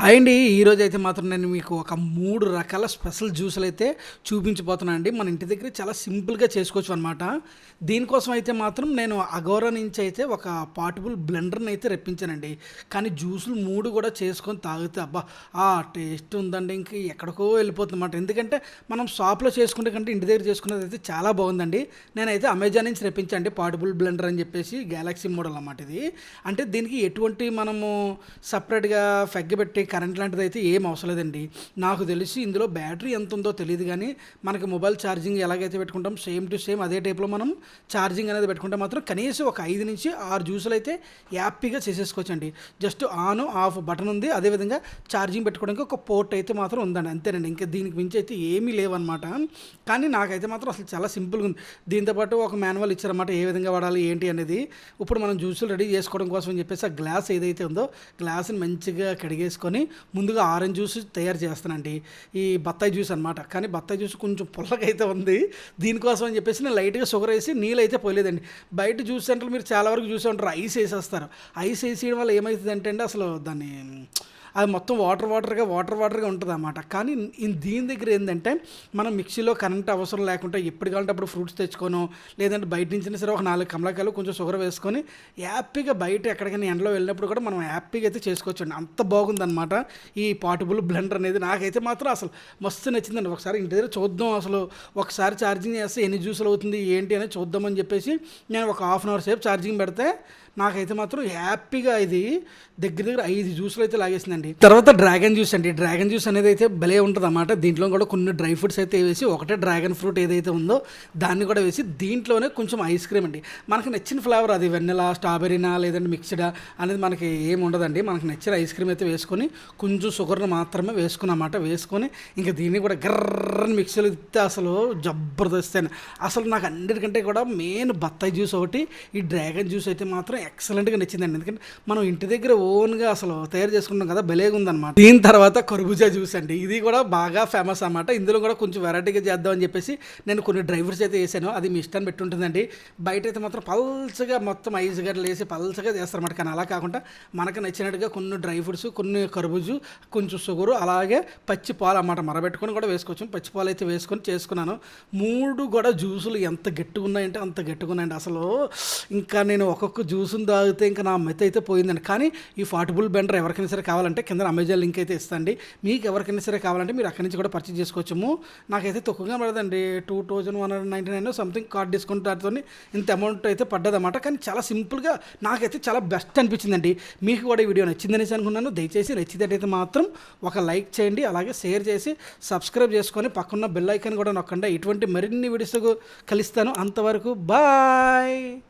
Hi అండి. ఈరోజు అయితే మాత్రం నేను మీకు ఒక మూడు రకాల స్పెషల్ జ్యూసులు అయితే చూపించబోతున్నాను అండి. మన ఇంటి దగ్గర చాలా సింపుల్గా చేసుకోవచ్చు అనమాట దీనికోసం అయితే మాత్రం నేను అగోరా నుంచి అయితే ఒక పార్టబుల్ బ్లెండర్ని అయితే రెప్పించానండి. కానీ జ్యూసులు మూడు కూడా చేసుకొని తాగితే అబ్బా ఆ టేస్ట్ ఉందండి. ఇంక ఎక్కడికో వెళ్ళిపోతుందన్నమాట. ఎందుకంటే మనం షాప్లో చేసుకుంటే కంటే ఇంటి దగ్గర చేసుకునేది అయితే చాలా బాగుందండి. నేనైతే అమెజాన్ నుంచి రెప్పించండి పార్టబుల్ బ్లెండర్ అని చెప్పేసి గ్యాలక్సీ మోడల్ అన్నమాట ఇది. అంటే దీనికి ఎటువంటి మనము సపరేట్గా ఫెగ్గబెట్టి కరెంట్ లాంటిది అయితే ఏం అవసరం లేదండి నాకు తెలిసి ఇందులో బ్యాటరీ ఎంత ఉందో తెలియదు కానీ మనకి మొబైల్ ఛార్జింగ్ ఎలాగైతే పెట్టుకుంటాం సేమ్ టు సేమ్ అదే టైప్లో మనం ఛార్జింగ్ అనేది పెట్టుకుంటే మాత్రం కనీసం ఒక ఐదు నుంచి ఆరు జ్యూసులు అయితే హ్యాపీగా చేసేసుకోవచ్చండి. జస్ట్ ఆన్ ఆఫ్ బటన్ ఉంది. అదేవిధంగా ఛార్జింగ్ పెట్టుకోవడానికి ఒక పోర్ట్ అయితే మాత్రం ఉందండి. అంతేనండి. ఇంకా దీనికి మించి అయితే ఏమీ లేవన్నమాట. కానీ నాకైతే మాత్రం అసలు చాలా సింపుల్గా ఉంది. దీంతోపాటు ఒక మాన్యువల్ ఇచ్చారన్నమాట. ఏ విధంగా వాడాలి ఏంటి అనేది. ఇప్పుడు మనం జ్యూసులు రెడీ చేసుకోవడం కోసం అని చెప్పేసి ఆ గ్లాస్ ఏదైతే ఉందో గ్లాస్ని మంచిగా కడిగేసుకొని ముందుగా ఆరెంజ్ జ్యూస్ తయారు చేస్తానండి. ఈ బత్తాయి జ్యూస్ అనమాట కానీ బత్తాయి జ్యూస్ కొంచెం పుల్లగా అయితే ఉంది. దీనికోసం అని చెప్పేసి నేను లైట్గా షుగర్ వేసి నీళ్ళు అయితే పోయలేదండి. బయట జ్యూస్ సెంటర్లు మీరు చాలా వరకు చూసే ఉంటారు. ఐస్ వేసేస్తారు. ఐస్ వేసేయడం వల్ల ఏమవుతుంది అంటే అసలు దాన్ని అది మొత్తం వాటర్ వాటర్గా వాటర్ వాటర్గా ఉంటుంది అన్నమాట కానీ దీని దగ్గర ఏంటంటే మనం మిక్సీలో కరెంట్ అవసరం లేకుండా ఎప్పుడు కావాలంటే అప్పుడు ఫ్రూట్స్ తెచ్చుకోను లేదంటే బయట నుంచి సరే ఒక నాలుగు కమలాకాయలు కొంచెం షుగర్ వేసుకొని హ్యాపీగా బయట ఎక్కడికైనా ఎండలో వెళ్ళినప్పుడు కూడా మనం హ్యాపీగా అయితే చేసుకోవచ్చు అండి అంత బాగుందన్నమాట ఈ పాటబుల్ బ్లెండర్ అనేది. నాకైతే మాత్రం అసలు మస్తు నచ్చిందండి. ఒకసారి ఇంటి దగ్గర చూద్దాం అసలు. ఒకసారి ఛార్జింగ్ చేస్తే ఎన్ని జ్యూసులు అవుతుంది ఏంటి అనేది చూద్దామని చెప్పేసి నేను ఒక హాఫ్ అన్ అవర్ సేపు ఛార్జింగ్ పెడితే నాకైతే మాత్రం హ్యాపీగా ఇది దగ్గర దగ్గర ఐదు జ్యూస్లు అయితే లాగేసిందండి. తర్వాత డ్రాగన్ జ్యూస్ అండి. డ్రాగన్ జ్యూస్ అనేది అయితే భలే ఉంటుంది అన్నమాట దీంట్లో కూడా కొన్ని డ్రై ఫ్రూట్స్ అయితే వేసి ఒకటే డ్రాగన్ ఫ్రూట్ ఏదైతే ఉందో దాన్ని కూడా వేసి దీంట్లోనే కొంచెం ఐస్ క్రీమ్ అండి. మనకి నచ్చిన ఫ్లేవర్ అది వెన్నెలా స్ట్రాబెరీనా లేదంటే మిక్స్డా అనేది మనకి ఏమి ఉండదండి. మనకు నచ్చిన ఐస్ క్రీమ్ అయితే వేసుకొని కొంచెం షుగర్ను మాత్రమే వేసుకున్నమాట. వేసుకొని ఇంకా దీన్ని కూడా గర్రని మిక్సీలో ఇస్తే అసలు జబర్దస్త్ అసలు నాకు అన్నిటికంటే కూడా మెయిన్ బత్తాయి జ్యూస్ ఒకటి. ఈ డ్రాగన్ జ్యూస్ అయితే మాత్రం ఎక్సలెంట్గా నచ్చిందండి. ఎందుకంటే మనం ఇంటి దగ్గర ఓన్గా అసలు తయారు చేసుకుంటాం కదా భలేగా ఉందన్నమాట దీని తర్వాత కర్బూజా జ్యూస్ అండి. ఇది కూడా బాగా ఫేమస్ అన్నమాట. ఇందులో కూడా కొంచెం వెరైటీగా చేద్దామని చెప్పేసి నేను కొన్ని డ్రైవర్స్ అయితే వేసాను. అది మీ ఇష్టాన్ని పెట్టి ఉంటుందండి. బయట అయితే మాత్రం పల్చగా మొత్తం ఐస్ గడ్డలు వేసి పల్చగా చేస్తారన్నమాట. కానీ అలా కాకుండా మనకు నచ్చినట్టుగా కొన్ని డ్రై ఫ్రూట్స్ కొన్ని కర్బూజు కొంచెం షుగరు అలాగే పచ్చి పాలు అన్నమాట మరబెట్టుకొని కూడా వేసుకోవచ్చు. పచ్చి పాలు అయితే వేసుకొని చేసుకున్నాను. మూడు కూడా జ్యూసులు ఎంత గట్టిగా ఉన్నాయంటే అంత గట్టిగా ఉన్నాయండి అసలు ఇంకా నేను ఒక్కొక్క జ్యూస్ని తాగితే ఇంకా నా మెత్త అయితే పోయిందండి. కానీ ఈ ఫార్టబుల్ బెండర్ ఎవరికైనా సరే కావాలంటే కింద అమెజాన్ లింక్ అయితే ఇస్తండి. మీకు ఎవరికైనా సరే కావాలంటే మీరు అక్కడి నుంచి కూడా పర్చేజ్ చేసుకోవచ్చు నాకైతే తక్కువగా పడదండి. Two thousand one hundred ninety nine something card discount దాటితో ఇంత అమౌంట్ అయితే పడ్డదన్నమాట. కానీ చాలా సింపుల్గా నాకైతే చాలా బెస్ట్ అనిపించిందండి. మీకు కూడా ఈ వీడియో నచ్చిందనేసి అనుకున్నాను. దయచేసి నచ్చినట్టయితే మాత్రం ఒక లైక్ చేయండి. అలాగే షేర్ చేసి సబ్స్క్రైబ్ చేసుకొని పక్కన బెల్ ఐకాన్ కూడా నొక్కండి. ఇటువంటి మరిన్ని వీడియోస్ కలుస్తాను. అంతవరకు బాయ్